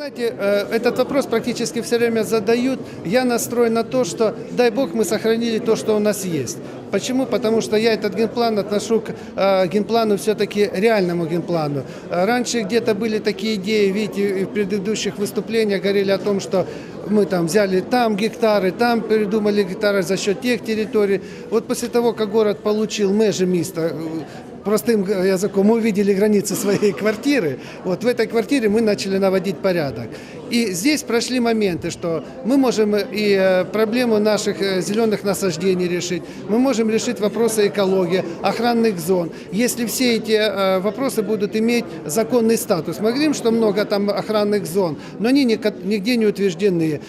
знаете, э, этот вопрос практически все время задают. Я настроен на то, что дай бог мы сохранили то, что у нас есть. Почему? Потому что я этот генплан отношу к э, генплану все-таки реальному генплану. Раньше где-то были такие идеи, видите, в предыдущих выступлениях говорили о том, что мы там взяли там гектары, там придумали гектары за счет тех территорий. Вот после того, как город получил межи міста, э, простым языком, мы увидели границы своей квартиры. Вот в этой квартире мы начали наводить порядок. И здесь прошли моменты, что мы можем и э, проблему наших э, зеленых насаждений решить, мы можем решить вопросы экологии, охранных зон. Если все эти э, вопросы будут иметь законный статус. Мы говорим, что много там охранных зон, но они нигде не утверждены.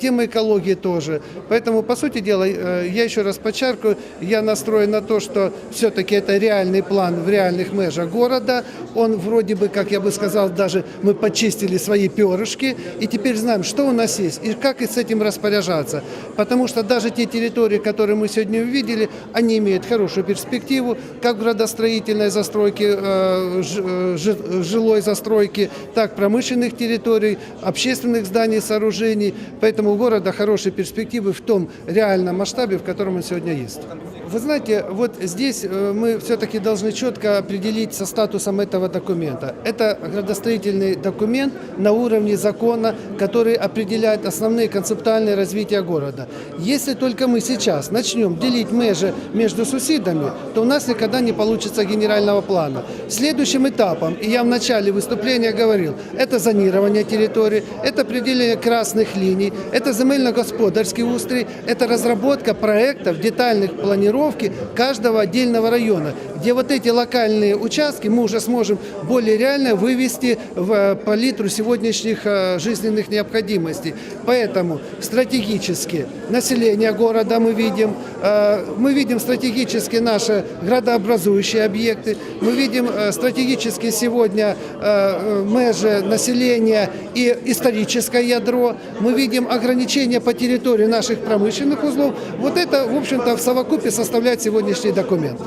Тема экологии тоже. Поэтому, по сути дела, я еще раз подчеркиваю, я настроен на то, что все-таки это реальный план в реальных межах города. Он вроде бы, как я бы сказал, даже мы почистили свои перышки и теперь знаем, что у нас есть и как с этим распоряжаться. Потому что даже те территории, которые мы сегодня увидели, они имеют хорошую перспективу, как в градостроительной застройке, э, э, жи- жилой застройки, так промышленных территорий, общественных зданий, сооружений. Поэтому у города хорошие перспективы в том реальном масштабе, в котором он сегодня есть. Вы знаете, вот здесь э, мы все-таки должны четко определить со статусом этого документа. Это градостроительный документ на уровне закона, который определяет основные концептуальные развития города. Если только мы сейчас начнем делить межи между сусідами, то у нас никогда не получится генерального плана. Следующим этапом, и я в начале выступления говорил, это зонирование территории, это определение красных линий, это земельно-господарский устрой, это разработка проектов детальных планировки каждого отдельного района, где вот эти локальные участки мы уже сможем более реально вывести в э, палитру сегодняшних э, жизненных необходимостей. Поэтому стратегически население города мы видим, э, мы видим стратегически наши градообразующие объекты, мы видим стратегически сегодня межи населения и историческое ядро, мы видим ограничения по территории наших промышленных узлов. Вот это, в общем-то, в совокупе составляет сегодняшний документ.